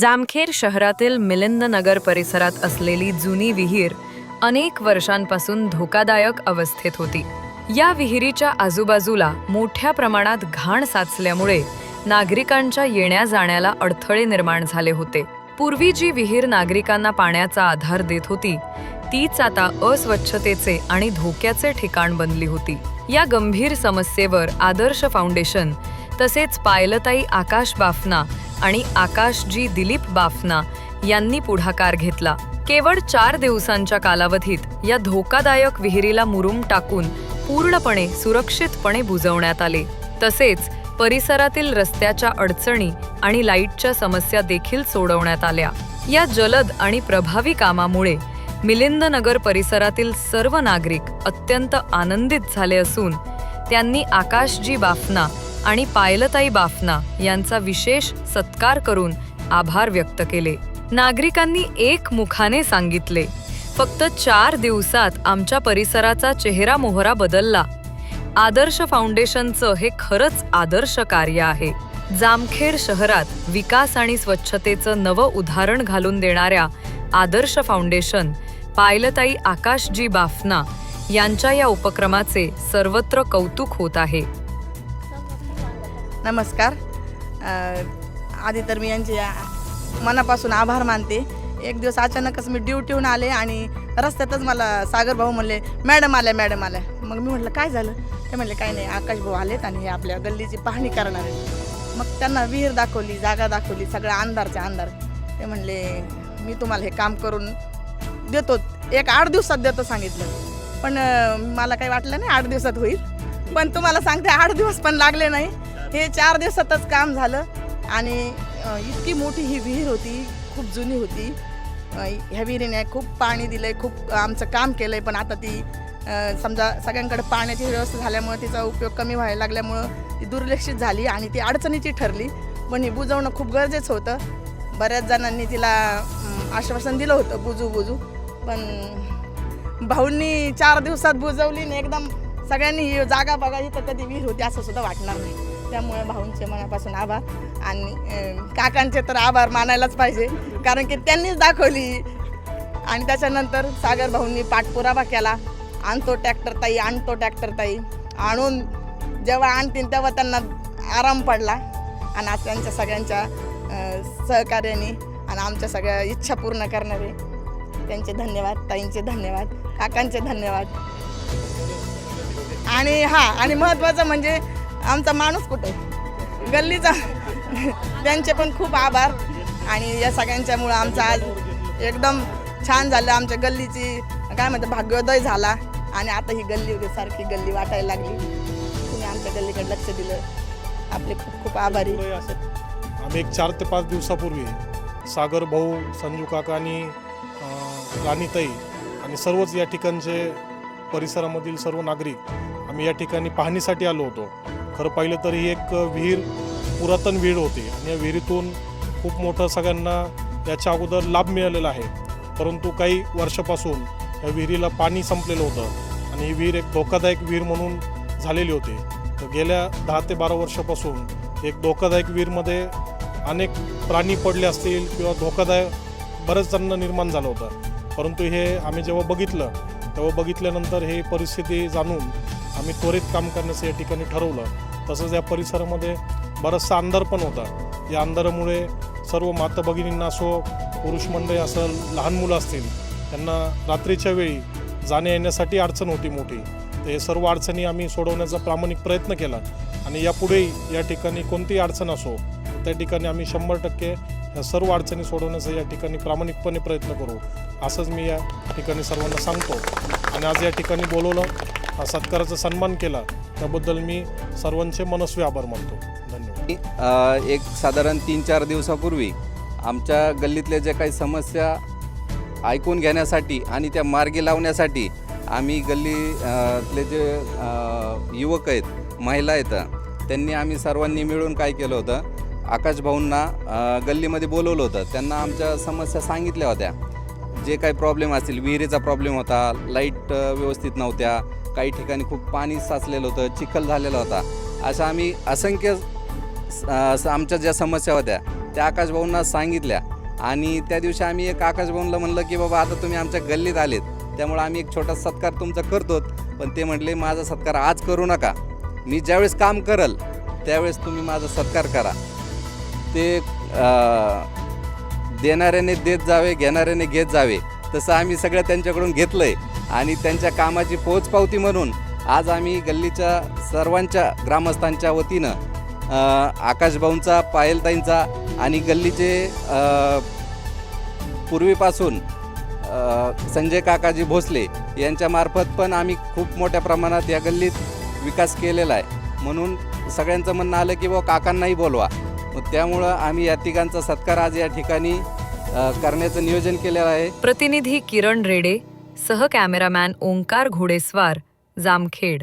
जामखेर शहरातील मिलिंद नगर परिसरात असलेली जुनी विहीर अनेक वर्षांपासून धोकादायक अवस्थेत होती. या विहिरीच्या आजूबाजूला मोठ्या प्रमाणात घाण साचल्यामुळे नागरिकांच्या येण्या जाण्याला अडथळे निर्माण झाले होते. पूर्वी जी विहीर नागरिकांना पाण्याचा आधार देत होती तीच आता अस्वच्छतेचे आणि धोक्याचे ठिकाण बनली होती. या गंभीर समस्येवर आदर्श फाउंडेशन तसेच पायलताई आकाश बाफना आणि आकाशजी दिलीप बाफना यांनी पुढाकार घेतला. केवळ चार दिवसांच्या कालावधीत या धोकादायक विहिरीला मुरुम टाकून पूर्णपणे सुरक्षितपणे बुजवण्यात आले. तसेच परिसरातील रस्त्याच्या अडचणी आणि लाईटच्या समस्या देखील सोडवण्यात आल्या. या जलद आणि प्रभावी कामामुळे मिलिंद नगर परिसरातील सर्व नागरिक अत्यंत आनंदित झाले असून त्यांनी आकाशजी बाफना आणि पायलताई बाफना यांचा विशेष सत्कार करून आभार व्यक्त केले. नागरिकांनी एक मुखाने सांगितले फक्त चार दिवसात आमच्या परिसराचा चेहरा मोहरा बदलला. आदर्श फाउंडेशनचं हे खरंच आदर्श कार्य आहे. जामखेड शहरात विकास आणि स्वच्छतेचं नवं उदाहरण घालून देणाऱ्या आदर्श फाउंडेशन पायलताई आकाशजी बाफना यांच्या या उपक्रमाचे सर्वत्र कौतुक होत आहे. नमस्कार. आधी तर मी यांचे मनापासून आभार मानते. एक दिवस अचानकच मी ड्युटीहून आले आणि रस्त्यातच मला सागर भाऊ म्हणले मॅडम आल्या मॅडम आल्या. मग मी म्हटलं काय झालं? ते म्हणले काय नाही आकाश भाऊ आलेत आणि हे आपल्या गल्लीची पाहणी करणार आहेत. मग त्यांना विहीर दाखवली जागा दाखवली सगळं अंधारच्या अंधार. ते म्हणले मी तुम्हाला हे काम करून देतो. एक आठ दिवसात देतो सांगितलं. पण मला काही वाटलं नाही आठ दिवसात होईल. पण तुम्हाला सांगते आठ दिवस पण लागले नाही. हे चार दिवसातच काम झालं आणि इतकी मोठी ही विहीर होती खूप जुनी होती. ह्या विहिरीने खूप पाणी दिलंय खूप आमचं काम केलं आहे पण आता ती समजा सगळ्यांकडे पाण्याची व्यवस्था झाल्यामुळं तिचा उपयोग कमी व्हायला लागल्यामुळं ती दुर्लक्षित झाली आणि ती अडचणीची ठरली. पण हे बुजवणं खूप गरजेचं होतं. बऱ्याच जणांनी तिला आश्वासन दिलं होतं बुजू बुजू. पण भाऊंनी चार दिवसात बुजवली आणि एकदम सगळ्यांनी जागा बघा इथं कधी विहीर होती असं सुद्धा वाटणार नाही. त्यामुळे भाऊंचे मनापासून आभार आणि काकांचे तर आभार मानायलाच पाहिजे. कारण की त्यांनीच दाखवली. आणि त्याच्यानंतर सागर भाऊंनी पाठपुरावा केला. आणतो ट्रॅक्टर ताई आणतो ट्रॅक्टर ताई. आणून जेव्हा आणतील तेव्हा त्यांना आराम पडला. आणि आज त्यांच्या सगळ्यांच्या सहकार्याने आणि आमच्या सगळ्या इच्छा पूर्ण करणारे त्यांचे धन्यवाद ताईंचे धन्यवाद काकांचे धन्यवाद. आणि हा आणि महत्त्वाचं म्हणजे आमचा माणूस कुठे? गल्लीचा. त्यांचे पण खूप आभार. आणि या सगळ्यांच्यामुळं आमचं आज एकदम छान झालं. आमच्या गल्लीची काय म्हणतात भाग्योदय झाला. आणि आता ही गल्ली सारखी गल्ली वाटायला लागली. तुम्ही आमच्या गल्लीकडे लक्ष दिलं. आपले खूप खूप आभारी. असं आम्ही एक चार ते पाच दिवसापूर्वी सागर भाऊ संजू काका आणि राणीताई आणि सर्वच या ठिकाणचे परिसरामधील सर्व नागरिक आम्ही या ठिकाणी पाहणीसाठी आलो होतो. खरं पाहिलं तर ही एक विहीर पुरातन विहीर होती आणि या विहिरीतून खूप मोठं सगळ्यांना याच्या अगोदर लाभ मिळालेला आहे. परंतु काही वर्षापासून या विहिरीला पाणी संपलेलं होतं आणि ही विहीर एक धोकादायक विहीर म्हणून झालेली होती. तर गेल्या दहा ते बारा वर्षापासून एक धोकादायक विहीरमध्ये अनेक प्राणी पडले असतील किंवा धोकादायक बरंच जणांना निर्माण झालं होतं. परंतु हे आम्ही जेव्हा बघितलं तेव्हा बघितल्यानंतर हे परिस्थिती जाणून आम्ही त्वरित काम करण्याचं या ठिकाणी ठरवलं. तसंच या परिसरामध्ये बराचसा अंधार पण होता. या अंधारामुळे सर्व माता भगिनींना असो पुरुष मंडळी असेल लहान मुलं असतील त्यांना रात्रीच्या वेळी जाण्या येण्यासाठी अडचण होती मोठी. तर हे सर्व अडचणी आम्ही सोडवण्याचा प्रामाणिक प्रयत्न केला. आणि यापुढेही या ठिकाणी कोणतीही अडचण असो त्या ठिकाणी आम्ही शंभर टक्के या सर्व अडचणी सोडवण्याचा या ठिकाणी प्रामाणिकपणे प्रयत्न करू. असंच मी या ठिकाणी सर्वांना सांगतो. आणि आज या ठिकाणी बोलवलं सत्काराचा सन्मान केला. त्याबद्दल मी सर्वांचे मनस्वी आभार मानतो. धन्यवाद. एक साधारण तीन चार दिवसापूर्वी आमच्या गल्लीतल्या ज्या काही समस्या ऐकून घेण्यासाठी आणि त्या मार्गी लावण्यासाठी आम्ही गल्लीतले जे युवक आहेत महिला आहेत त्यांनी आम्ही सर्वांनी मिळून काय केलं होतं आकाशभाऊंना गल्लीमध्ये बोलवलं होतं. त्यांना आमच्या समस्या सांगितल्या होत्या. जे काही प्रॉब्लेम असतील विहिरीचा प्रॉब्लेम होता लाइट व्यवस्थित नव्हत्या काही ठिकाणी खूप पाणी साचलेलं होतं चिखल झालेला होता. अशा आम्ही असंख्य स- आमच्या ज्या समस्या होत्या त्या आकाशभाऊंना सांगितल्या. आणि त्या दिवशी आम्ही एक आकाशभाऊंना म्हणलं की बाबा आता तुम्ही आमच्या गल्लीत आलेत. त्यामुळे आम्ही एक छोटा सत्कार तुमचा करतोत पण ते म्हटले माझा सत्कार आज करू नका. मी ज्यावेळेस काम करल त्यावेळेस तुम्ही माझा सत्कार करा. ते देणाऱ्याने देत जावे घेणाऱ्याने घेत जावे तसं आम्ही सगळं त्यांच्याकडून घेतलं आहे आणि त्यांच्या कामाची पोचपावती म्हणून आज आम्ही गल्लीच्या सर्वांच्या ग्रामस्थांच्या वतीनं आकाशभाऊंचा पायलताईंचा आणि गल्लीचे पूर्वीपासून संजय काकाजी भोसले यांच्यामार्फत पण आम्ही खूप मोठ्या प्रमाणात या गल्लीत विकास केलेला आहे. म्हणून सगळ्यांचं म्हणणं आलं की बा काकांनाही बोलवा. मग त्यामुळं आम्ही या तिघांचा सत्कार आज या ठिकाणी करण्याचं नियोजन केलेलं आहे. प्रतिनिधी किरण रेडे सह कॅमेरामॅन ओंकार घोडेस्वार जामखेड.